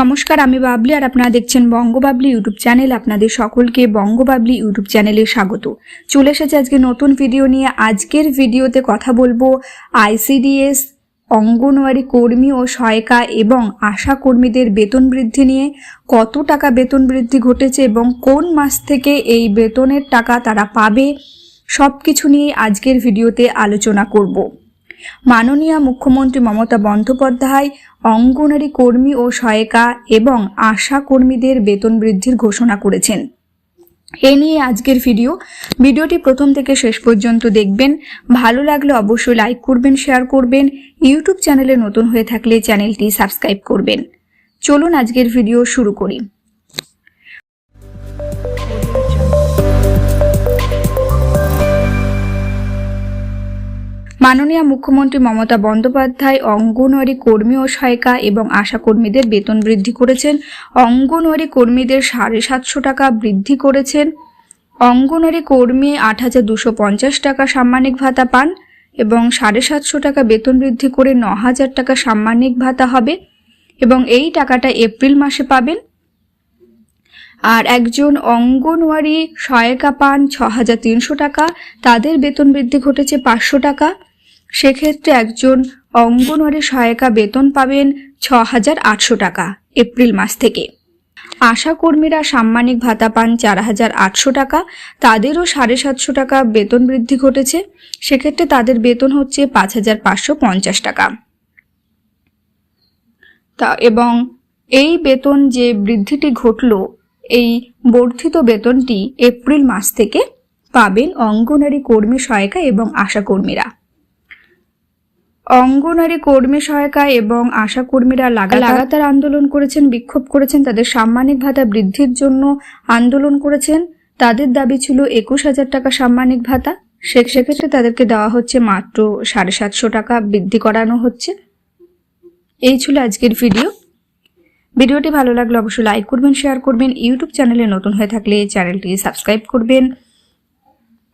নমস্কার, আমি বাবলি আর আপনারা দেখছেন বঙ্গবাবলি ইউটিউব চ্যানেল। আপনাদের সকলকে বঙ্গবাবলি ইউটিউব চ্যানেলে স্বাগত। চলে এসেছে আজকে নতুন ভিডিও নিয়ে। আজকের ভিডিওতে কথা বলব আইসিডিএস, অঙ্গনওয়াড়ি কর্মী ও সহায়িকা এবং আশা কর্মীদের বেতন বৃদ্ধি নিয়ে, কত টাকা বেতন বৃদ্ধি ঘটেছে এবং কোন মাস থেকে এই বেতনের টাকা তারা পাবে সব কিছু নিয়ে আজকের ভিডিওতে আলোচনা করব। মাননীয় মুখ্যমন্ত্রী মমতা বন্দ্যোপাধ্যায়, অঙ্গনারী কর্মী ও সহায়িকা এবং আশা কর্মীদের বেতন বৃদ্ধির ঘোষণা করেছেন। এ নিয়ে আজকের ভিডিও। ভিডিওটি প্রথম থেকে শেষ পর্যন্ত দেখবেন। ভালো লাগলে অবশ্যই লাইক করবেন, শেয়ার করবেন। ইউটিউব চ্যানেলে নতুন হয়ে থাকলে চ্যানেলটি সাবস্ক্রাইব করবেন। চলুন আজকের ভিডিও শুরু করি। মাননীয় মুখ্যমন্ত্রী মমতা বন্দ্যোপাধ্যায়, অঙ্গনওয়াড়ি কর্মী ও সহায়িকা এবং আশা কর্মীদের বেতন বৃদ্ধি করেছেন। অঙ্গনওয়াড়ি কর্মীদের সাড়ে সাতশো টাকা বৃদ্ধি করেছেন। অঙ্গনওয়াড়ি কর্মী আট হাজার দুশো পঞ্চাশ টাকা সাম্মানিক ভাতা পান এবং সাড়ে সাতশো টাকা বেতন বৃদ্ধি করে ন হাজার টাকা সাম্মানিক ভাতা হবে এবং এই টাকাটা এপ্রিল মাসে পাবেন। আর একজন অঙ্গনওয়াড়ি সহায়িকা পান ছ হাজার তিনশো টাকা, তাদের বেতন বৃদ্ধি ঘটেছে পাঁচশো টাকা। সেক্ষেত্রে একজন অঙ্গনওয়াড়ি সহায়িকা বেতন পাবেন ছ হাজার আটশো টাকা এপ্রিল মাস থেকে। আশা কর্মীরা সাম্মানিক ভাতা পান চার হাজার আটশো টাকা, তাদেরও সাড়ে সাতশো টাকা বেতন বৃদ্ধি ঘটেছে। সেক্ষেত্রে তাদের বেতন হচ্ছে পাঁচ হাজার পাঁচশো পঞ্চাশ টাকা। তা এবং এই বেতন যে বৃদ্ধিটি ঘটল, এই বর্ধিত বেতনটি এপ্রিল মাস থেকে পাবেন অঙ্গনারী কর্মী সহায়িকা এবং আশা কর্মীরা। অঙ্গনারী কর্মী সহায়িকা এবং আশা কর্মীরা লাগা- লাগাতার আন্দোলন করেছেন বিক্ষোভ করেছেন তাদের সাম্মানিক ভাতা বৃদ্ধির জন্য আন্দোলন করেছেন। তাদের দাবি ছিল একুশ হাজার টাকা সাম্মানিক ভাতা। সে সেক্ষেত্রে তাদেরকে দেওয়া হচ্ছে মাত্র সাড়ে সাতশো টাকা বৃদ্ধি করানো হচ্ছে। এই ছিল আজকের ভিডিও। ভিডিওটি ভালো লাগলে অবশ্যই লাইক করবেন শেয়ার করবেন। ইউটিউব চ্যানেলে নতুন হয়ে থাকলে চ্যানেলটি সাবস্ক্রাইব করবেন।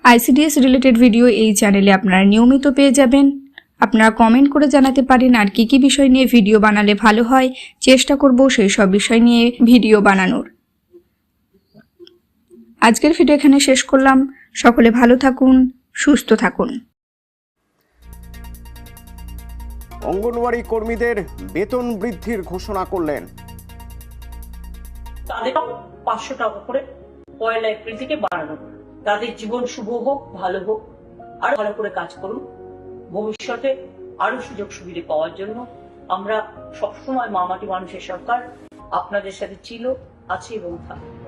আইসিডিএস রিলেটেড ভিডিও এই চ্যানেলে আপনারা নিয়মিত পেয়ে যাবেন। আপনারা কমেন্ট করে জানাতে পারেন আর কি কি বিষয় নিয়ে ভিডিও বানালে ভালো হয়। চেষ্টা করব সেই সব বিষয় নিয়ে ভিডিও বানানোর। আজকের ভিডিও এখানে শেষ করলাম। সকলে ভালো থাকুন সুস্থ থাকুন। অঙ্গনওয়াড়ি কর্মীদের বেতন বৃদ্ধির ঘোষণা করলেন। তাদের পাঁচশো টাকা করে পয়লা এপ্রিল থেকে বাড়ানো। তাদের জীবন শুভ হোক ভালো হোক আরও ভালো করে কাজ করুন। ভবিষ্যতে আরও সুযোগ সুবিধা পাওয়ার জন্য আমরা সবসময় মামাটি মানুষের সরকার আপনাদের সাথে ছিল, আছে এবং থাকবে।